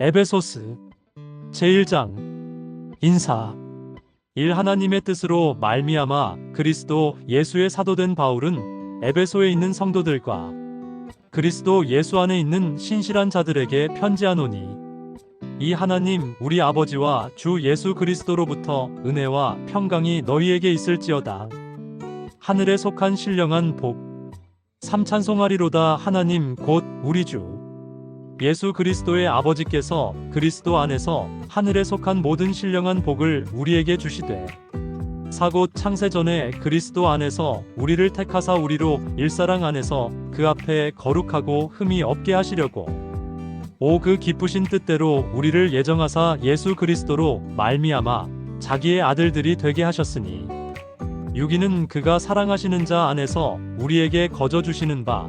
에베소스 제1장 인사. 일 하나님의 뜻으로 말미암아 그리스도 예수의 사도된 바울은 에베소에 있는 성도들과 그리스도 예수 안에 있는 신실한 자들에게 편지하노니 이 하나님 우리 아버지와 주 예수 그리스도로부터 은혜와 평강이 너희에게 있을지어다. 하늘에 속한 신령한 복 삼찬송하리로다 하나님 곧 우리 주 예수 그리스도의 아버지께서 그리스도 안에서 하늘에 속한 모든 신령한 복을 우리에게 주시되 사곧 창세 전에 그리스도 안에서 우리를 택하사 우리로 일사랑 안에서 그 앞에 거룩하고 흠이 없게 하시려고. 오 그 기쁘신 뜻대로 우리를 예정하사 예수 그리스도로 말미암아 자기의 아들들이 되게 하셨으니 유기는 그가 사랑하시는 자 안에서 우리에게 거저 주시는 바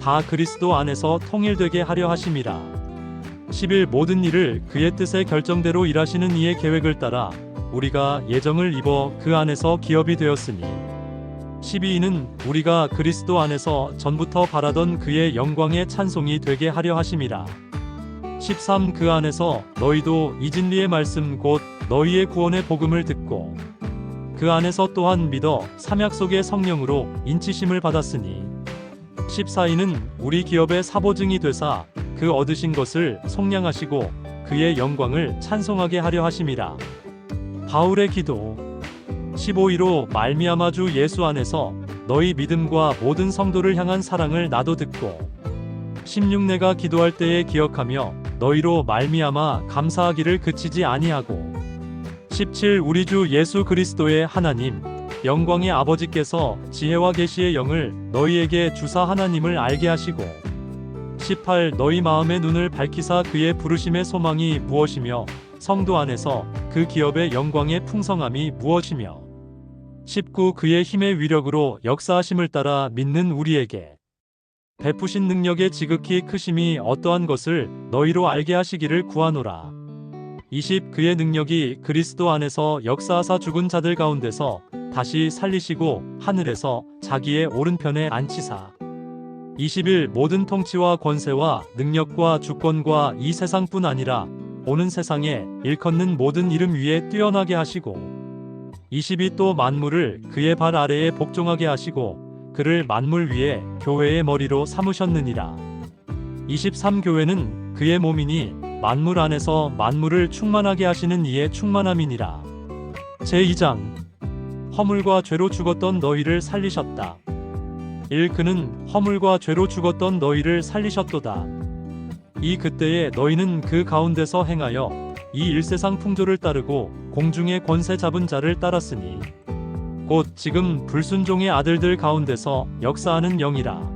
다 그리스도 안에서 통일되게 하려 하심이라. 11 모든 일을 그의 뜻의 결정대로 일하시는 이의 계획을 따라 우리가 예정을 입어 그 안에서 기업이 되었으니 12는 우리가 그리스도 안에서 전부터 바라던 그의 영광의 찬송이 되게 하려 하심이라. 13 그 안에서 너희도 이 진리의 말씀 곧 너희의 구원의 복음을 듣고 그 안에서 또한 믿어 삼약 속의 성령으로 인치심을 받았으니 14위는 우리 기업의 사보증이 되사 그 얻으신 것을 속량하시고 그의 영광을 찬송하게 하려 하심이라. 바울의 기도 15위로 말미암아 주 예수 안에서 너희 믿음과 모든 성도를 향한 사랑을 나도 듣고 16 내가 기도할 때에 기억하며 너희로 말미암아 감사하기를 그치지 아니하고 17 우리 주 예수 그리스도의 하나님 영광의 아버지께서 지혜와 계시의 영을 너희에게 주사 하나님을 알게 하시고 18 너희 마음의 눈을 밝히사 그의 부르심의 소망이 무엇이며 성도 안에서 그 기업의 영광의 풍성함이 무엇이며 19 그의 힘의 위력으로 역사하심을 따라 믿는 우리에게 베푸신 능력의 지극히 크심이 어떠한 것을 너희로 알게 하시기를 구하노라. 20 그의 능력이 그리스도 안에서 역사하사 죽은 자들 가운데서 다시 살리시고 하늘에서 자기의 오른편에 앉히사. 21 모든 통치와 권세와 능력과 주권과 이 세상뿐 아니라 오는 세상에 일컫는 모든 이름 위에 뛰어나게 하시고 22 또 만물을 그의 발 아래에 복종하게 하시고 그를 만물 위에 교회의 머리로 삼으셨느니라. 23 교회는 그의 몸이니 만물 안에서 만물을 충만하게 하시는 이의 충만함이니라. 제2장 허물과 죄로 죽었던 너희를 살리셨다. 1 그는 허물과 죄로 죽었던 너희를 살리셨도다. 이 그때에 너희는 그 가운데서 행하여 이 일세상 풍조를 따르고 공중의 권세 잡은 자를 따랐으니 곧 지금 불순종의 아들들 가운데서 역사하는 영이라.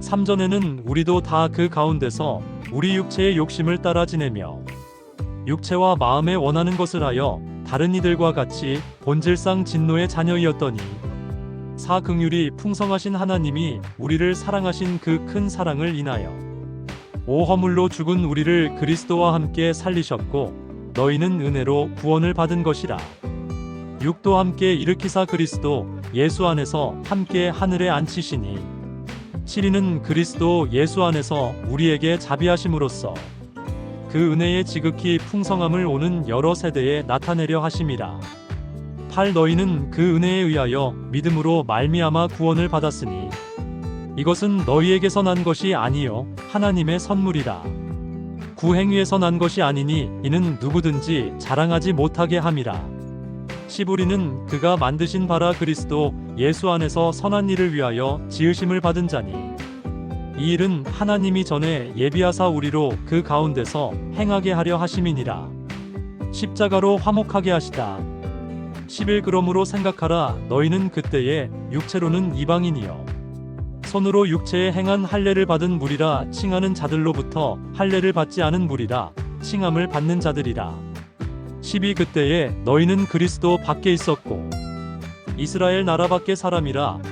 3전에는 우리도 다 그 가운데서 우리 육체의 욕심을 따라 지내며 육체와 마음에 원하는 것을 하여 다른 이들과 같이 본질상 진노의 자녀이었더니 사긍휼이 풍성하신 하나님이 우리를 사랑하신 그 큰 사랑을 인하여 오 허물로 죽은 우리를 그리스도와 함께 살리셨고 너희는 은혜로 구원을 받은 것이라. 육도 함께 일으키사 그리스도 예수 안에서 함께 하늘에 앉히시니. 7위는 그리스도 예수 안에서 우리에게 자비하심으로써 그 은혜의 지극히 풍성함을 오는 여러 세대에 나타내려 하심이라. 8 너희는 그 은혜에 의하여 믿음으로 말미암아 구원을 받았으니 이것은 너희에게서 난 것이 아니요 하나님의 선물이라. 구행위에서 난 것이 아니니 이는 누구든지 자랑하지 못하게 함이라. 시부리는 그가 만드신 바라 그리스도 예수 안에서 선한 일을 위하여 지으심을 받은 자니 이 일은 하나님이 전에 예비하사 우리로 그 가운데서 행하게 하려 하심이니라. 십자가로 화목하게 하시다. 11 그러므로 생각하라 너희는 그때에 육체로는 이방인이요 손으로 육체에 행한 할례를 받은 무리라 칭하는 자들로부터 할례를 받지 않은 무리라 칭함을 받는 자들이라 12 그때에 너희는 그리스도 밖에 있었고 이스라엘 나라 밖의 사람이라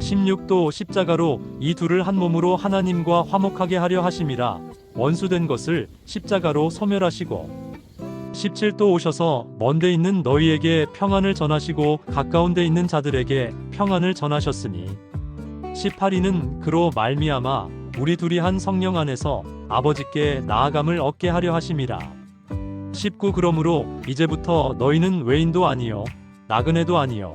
16도 십자가로 이 둘을 한 몸으로 하나님과 화목하게 하려 하심이라 원수된 것을 십자가로 소멸하시고 17도 오셔서 먼데 있는 너희에게 평안을 전하시고 가까운 데 있는 자들에게 평안을 전하셨으니 18이는 그로 말미암아 우리 둘이 한 성령 안에서 아버지께 나아감을 얻게 하려 하심이라 19 그러므로 이제부터 너희는 외인도 아니요 나그네도 아니요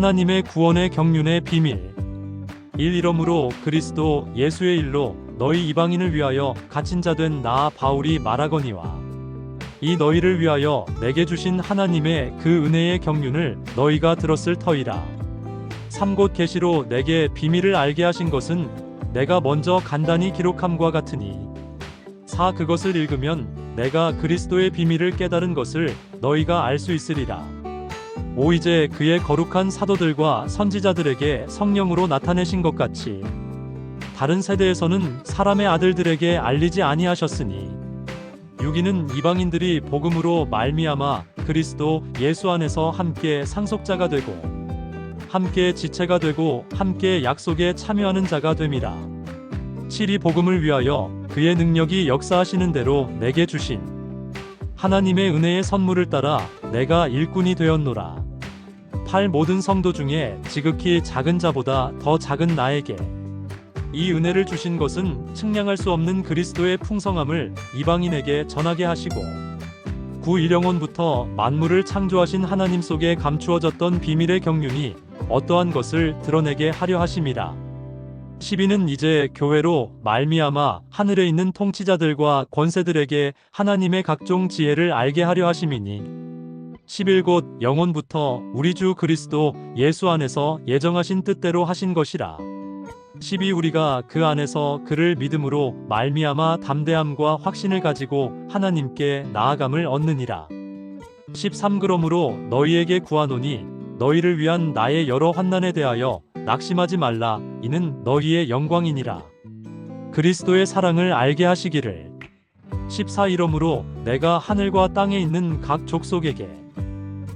하나님의 구원의 경륜의 비밀 1 이러므로 그리스도 예수의 일로 너희 이방인을 위하여 갇힌 자 된 나 바울이 말하거니와 이 너희를 위하여 내게 주신 하나님의 그 은혜의 경륜을 너희가 들었을 터이라. 삼곳 계시로 내게 비밀을 알게 하신 것은 내가 먼저 간단히 기록함과 같으니 사 그것을 읽으면 내가 그리스도의 비밀을 깨달은 것을 너희가 알 수 있으리라. 오 이제 그의 거룩한 사도들과 선지자들에게 성령으로 나타내신 것 같이 다른 세대에서는 사람의 아들들에게 알리지 아니하셨으니 유기는 이방인들이 복음으로 말미암아 그리스도 예수 안에서 함께 상속자가 되고 함께 지체가 되고 함께 약속에 참여하는 자가 됨이라. 7이 복음을 위하여 그의 능력이 역사하시는 대로 내게 주신 하나님의 은혜의 선물을 따라 내가 일꾼이 되었노라. 8 모든 성도 중에 지극히 작은 자보다 더 작은 나에게 이 은혜를 주신 것은 측량할 수 없는 그리스도의 풍성함을 이방인에게 전하게 하시고 구 일영원부터 만물을 창조하신 하나님 속에 감추어졌던 비밀의 경륜이 어떠한 것을 드러내게 하려 하심이라. 12는 이제 교회로 말미암아 하늘에 있는 통치자들과 권세들에게 하나님의 각종 지혜를 알게 하려 하심이니 11곧 영원부터 우리 주 그리스도 예수 안에서 예정하신 뜻대로 하신 것이라. 12 우리가 그 안에서 그를 믿음으로 말미암아 담대함과 확신을 가지고 하나님께 나아감을 얻느니라. 13 그러므로 너희에게 구하노니 너희를 위한 나의 여러 환난에 대하여 낙심하지 말라 이는 너희의 영광이니라. 그리스도의 사랑을 알게 하시기를 14 이러므로 내가 하늘과 땅에 있는 각 족속에게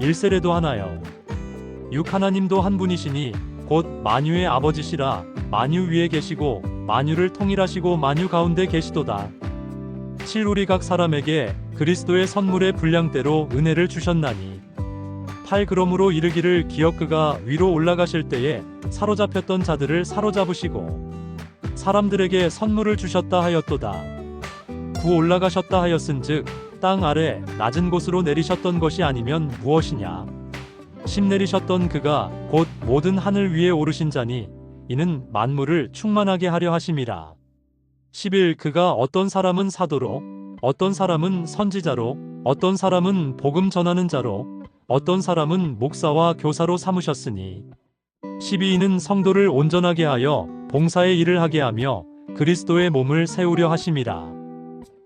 일세례도 하나요. 육 하나님도 한 분이시니 곧 만유의 아버지시라 만유 위에 계시고 만유를 통일하시고 만유 가운데 계시도다. 7 우리 각 사람에게 그리스도의 선물의 분량대로 은혜를 주셨나니 8 그러므로 이르기를 기억 그가 위로 올라가실 때에 사로잡혔던 자들을 사로잡으시고 사람들에게 선물을 주셨다 하였도다. 구 올라가셨다 하였은즉 땅 아래 낮은 곳으로 내리셨던 것이 아니면 무엇이냐? 심 내리셨던 그가 곧 모든 하늘 위에 오르신 자니 이는 만물을 충만하게 하려 하심이라. 11 그가 어떤 사람은 사도로 어떤 사람은 선지자로 어떤 사람은 복음 전하는 자로 어떤 사람은 목사와 교사로 삼으셨으니 12인은 성도를 온전하게 하여 봉사의 일을 하게 하며 그리스도의 몸을 세우려 하심이라.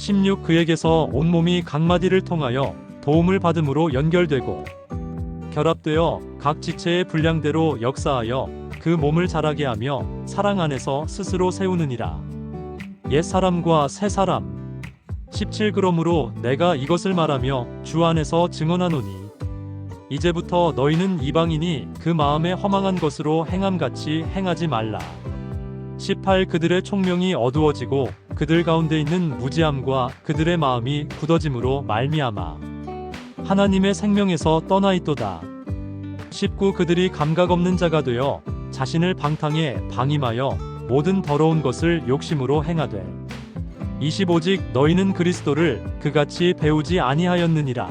16 그에게서 온몸이 각마디를 통하여 도움을 받음으로 연결되고 결합되어 각 지체의 분량대로 역사하여 그 몸을 자라게 하며 사랑 안에서 스스로 세우느니라. 옛 사람과 새 사람. 17 그러므로 내가 이것을 말하며 주 안에서 증언하노니 이제부터 너희는 이방인이 그 마음에 허망한 것으로 행함같이 행하지 말라. 18 그들의 총명이 어두워지고 그들 가운데 있는 무지함과 그들의 마음이 굳어짐으로 말미암아 하나님의 생명에서 떠나 있도다. 19 그들이 감각 없는 자가 되어 자신을 방탕에 방임하여 모든 더러운 것을 욕심으로 행하되 25직 너희는 그리스도를 그같이 배우지 아니하였느니라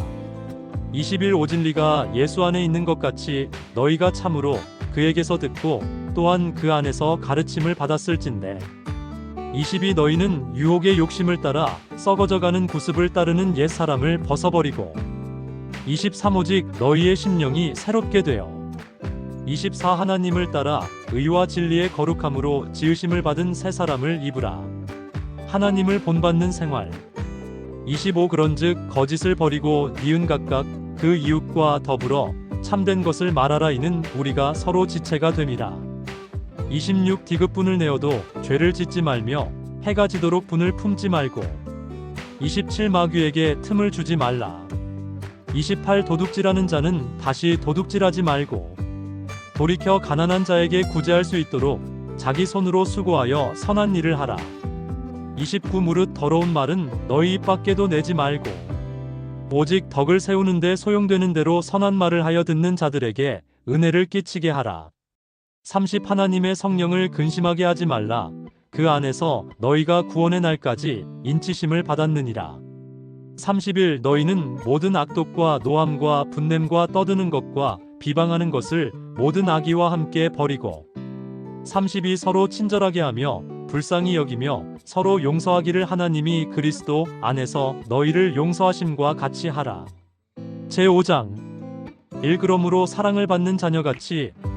21 오진리가 예수 안에 있는 것 같이 너희가 참으로 그에게서 듣고 또한 그 안에서 가르침을 받았을진데 22 너희는 유혹의 욕심을 따라 썩어져가는 구습을 따르는 옛 사람을 벗어버리고 23 오직 너희의 심령이 새롭게 되어 24 하나님을 따라 의와 진리의 거룩함으로 지으심을 받은 새 사람을 입으라. 하나님을 본받는 생활. 25 그런즉 거짓을 버리고 니은 각각 그 이웃과 더불어 참된 것을 말하라 이는 우리가 서로 지체가 됨이라. 26 디귿 분을 내어도 죄를 짓지 말며 해가 지도록 분을 품지 말고 27 마귀에게 틈을 주지 말라. 28 도둑질하는 자는 다시 도둑질하지 말고 돌이켜 가난한 자에게 구제할 수 있도록 자기 손으로 수고하여 선한 일을 하라. 29 무릇 더러운 말은 너희 입 밖에도 내지 말고 오직 덕을 세우는데 소용되는 대로 선한 말을 하여 듣는 자들에게 은혜를 끼치게 하라. 30 하나님의 성령을 근심하게 하지 말라. 그 안에서 너희가 구원의 날까지 인치심을 받았느니라. 30일 너희는 모든 악독과 노함과 분냄과 떠드는 것과 비방하는 것을 모든 악의와 함께 버리고 32 서로 친절하게 하며 불쌍히 여기며 서로 용서하기를 하나님이 그리스도 안에서 너희를 용서하심과 같이 하라. 제5장 1 그러므로 사랑을 받는 자녀같이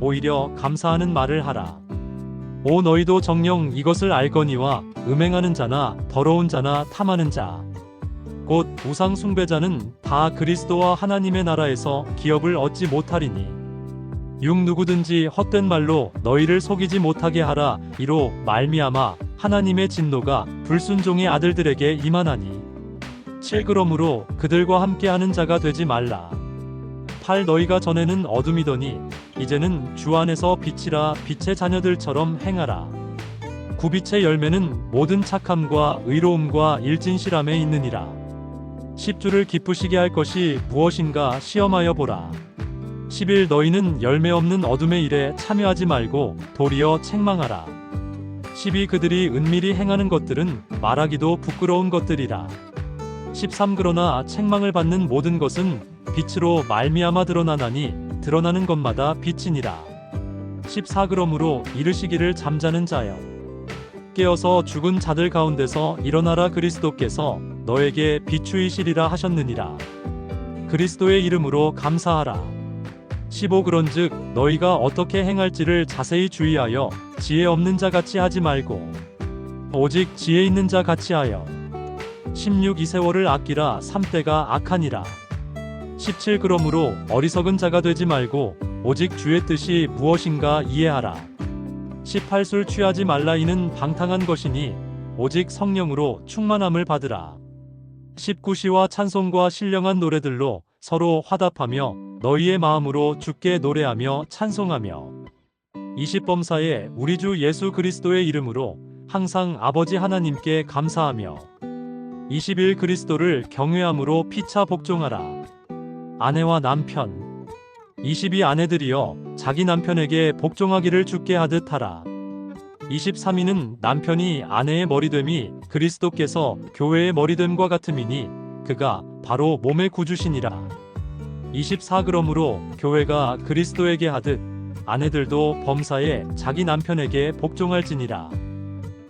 오히려 감사하는 말을 하라. 오 너희도 정령 이것을 알거니와 음행하는 자나 더러운 자나 탐하는 자. 곧 우상 숭배자는 다 그리스도와 하나님의 나라에서 기업을 얻지 못하리니. 육 누구든지 헛된 말로 너희를 속이지 못하게 하라. 이로 말미암아 하나님의 진노가 불순종의 아들들에게 임하나니. 7 그러므로 그들과 함께하는 자가 되지 말라 8 너희가 전에는 어둠이더니 이제는 주 안에서 빛이라 빛의 자녀들처럼 행하라. 구빛의 열매는 모든 착함과 의로움과 일진실함에 있느니라. 10주를 기쁘시게 할 것이 무엇인가 시험하여 보라. 10일 너희는 열매 없는 어둠의 일에 참여하지 말고 도리어 책망하라. 12 그들이 은밀히 행하는 것들은 말하기도 부끄러운 것들이라. 13 그러나 책망을 받는 모든 것은 빛으로 말미암아 드러나나니 드러나는 것마다 빛이니라. 14 그러므로 이르시기를 잠자는 자여 깨어서 죽은 자들 가운데서 일어나라 그리스도께서 너에게 비추이시리라 하셨느니라. 그리스도의 이름으로 감사하라. 15 그런즉 너희가 어떻게 행할지를 자세히 주의하여 지혜 없는 자 같이 하지 말고 오직 지혜 있는 자 같이 하여 16 이 세월을 아끼라 3때가 악하니라. 17 그러므로 어리석은 자가 되지 말고 오직 주의 뜻이 무엇인가 이해하라. 18 술 취하지 말라 이는 방탕한 것이니 오직 성령으로 충만함을 받으라. 19시와 찬송과 신령한 노래들로 서로 화답하며 너희의 마음으로 주께 노래하며 찬송하며. 20범사에 우리 주 예수 그리스도의 이름으로 항상 아버지 하나님께 감사하며 21 그리스도를 경외함으로 피차 복종하라. 아내와 남편 22 아내들이여 자기 남편에게 복종하기를 주께 하듯 하라. 23위는 남편이 아내의 머리됨이 그리스도께서 교회의 머리됨과 같음이니 그가 바로 몸의 구주시니라. 24 그러므로 교회가 그리스도에게 하듯 아내들도 범사에 자기 남편에게 복종할지니라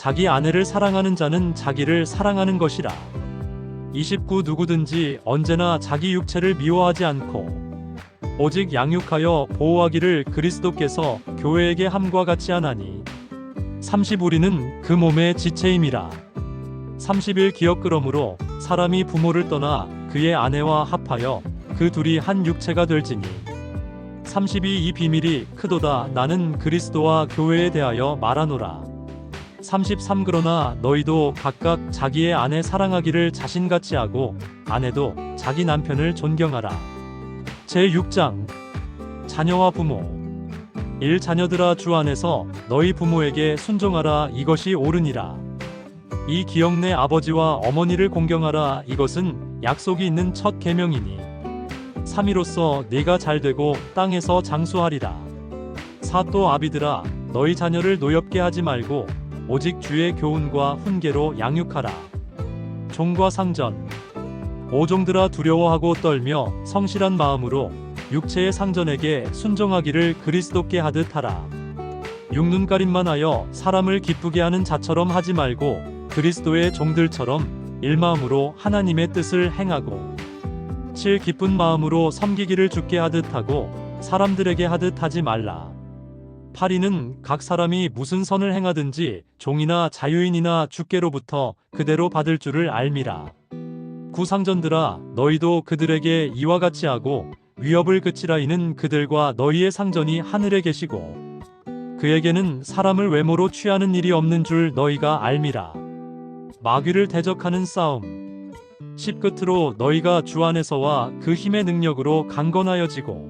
자기 아내를 사랑하는 자는 자기를 사랑하는 것이라. 29 누구든지 언제나 자기 육체를 미워하지 않고 오직 양육하여 보호하기를 그리스도께서 교회에게 함과 같이 하나니 30 우리는 그 몸의 지체임이라. 30일 기억 그러므로 사람이 부모를 떠나 그의 아내와 합하여 그 둘이 한 육체가 될지니. 32 이 비밀이 크도다. 나는 그리스도와 교회에 대하여 말하노라 33 그러나 너희도 각각 자기의 아내 사랑하기를 자신같이 하고 아내도 자기 남편을 존경하라. 제6장. 자녀와 부모. 1 자녀들아 주 안에서 너희 부모에게 순종하라. 이것이 옳으니라. 이 기억 내 아버지와 어머니를 공경하라. 이것은 약속이 있는 첫 계명이니. 3이로써 네가 잘되고 땅에서 장수하리라. 사또 아비들아 너희 자녀를 노엽게 하지 말고 오직 주의 교훈과 훈계로 양육하라. 종과 상전. 오종들아 두려워하고 떨며 성실한 마음으로 육체의 상전에게 순종하기를 그리스도께 하듯 하라. 육눈가림만 하여 사람을 기쁘게 하는 자처럼 하지 말고 그리스도의 종들처럼 일마음으로 하나님의 뜻을 행하고 칠 기쁜 마음으로 섬기기를 주께 하듯 하고 사람들에게 하듯 하지 말라. 8이는 각 사람이 무슨 선을 행하든지 종이나 자유인이나 주께로부터 그대로 받을 줄을 알미라. 구상전들아 너희도 그들에게 이와 같이 하고 위협을 그치라 이는 그들과 너희의 상전이 하늘에 계시고 그에게는 사람을 외모로 취하는 일이 없는 줄 너희가 알미라. 마귀를 대적하는 싸움. 10끝으로 너희가 주 안에서와 그 힘의 능력으로 강건하여지고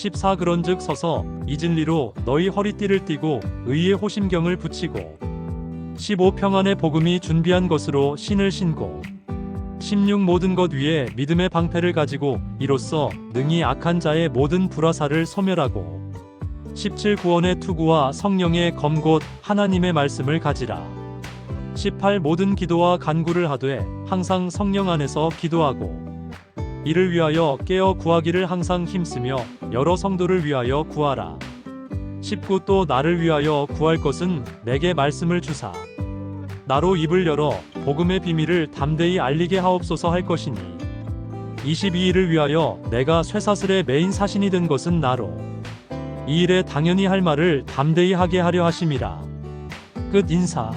14 그런즉 서서 이 진리로 너희 허리띠를 띠고 의의 호심경을 붙이고 15 평안의 복음이 준비한 것으로 신을 신고 16 모든 것 위에 믿음의 방패를 가지고 이로써 능히 악한 자의 모든 불화사를 소멸하고 17 구원의 투구와 성령의 검곧 하나님의 말씀을 가지라. 18 모든 기도와 간구를 하되 항상 성령 안에서 기도하고 이를 위하여 깨어 구하기를 항상 힘쓰며 여러 성도를 위하여 구하라. 19 또 나를 위하여 구할 것은 내게 말씀을 주사. 나로 입을 열어 복음의 비밀을 담대히 알리게 하옵소서 할 것이니. 22일을 위하여 내가 쇠사슬의 메인 사신이 된 것은 나로. 이 일에 당연히 할 말을 담대히 하게 하려 하심이라. 끝 인사.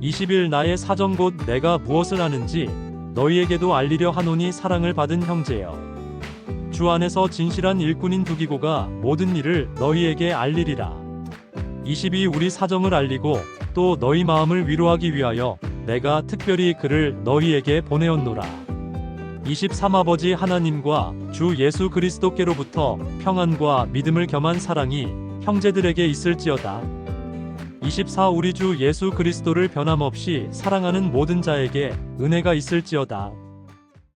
20일 나의 사정 곧 내가 무엇을 하는지 너희에게도 알리려 하노니 사랑을 받은 형제여. 주 안에서 진실한 일꾼인 두기고가 모든 일을 너희에게 알리리라. 22 우리 사정을 알리고 또 너희 마음을 위로하기 위하여 내가 특별히 그를 너희에게 보내었노라. 23 아버지 하나님과 주 예수 그리스도께로부터 평안과 믿음을 겸한 사랑이 형제들에게 있을지어다. 24 우리 주 예수 그리스도를 변함없이 사랑하는 모든 자에게 은혜가 있을지어다.